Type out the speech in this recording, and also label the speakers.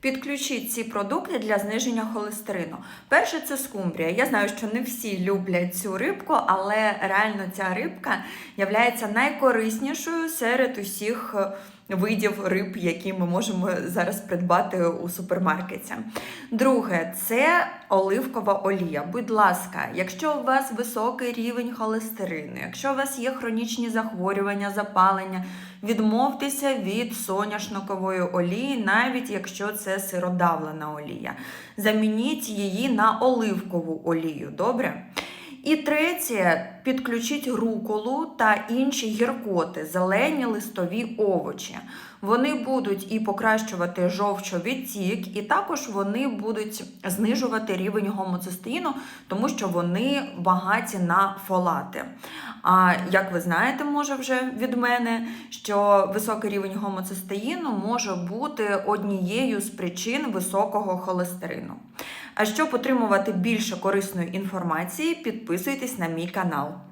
Speaker 1: Підключіть ці продукти для зниження холестерину. Перше це скумбрія. Я знаю, що не всі люблять цю рибку, але реально ця рибка є найкориснішою серед усіх е, видів риб, які ми можемо зараз придбати у супермаркеті. Друге, це оливкова олія. Будь ласка, якщо у вас високий рівень холестерину, якщо у вас є хронічні захворювання, запалення, відмовтеся від соняшникової олії, навіть якщо це сиродавлена олія. Замініть її на оливкову олію. Добре? І третє, підключіть руколу та інші гіркоти, зелені листові овочі. Вони будуть і покращувати жовчовідтік, і також вони будуть знижувати рівень гомоцистеїну, тому що вони багаті на фолати. А як ви знаєте, може вже від мене, що високий рівень гомоцистеїну може бути однією з причин високого холестерину. А щоб отримувати більше корисної інформації, підписуйтесь на мій канал.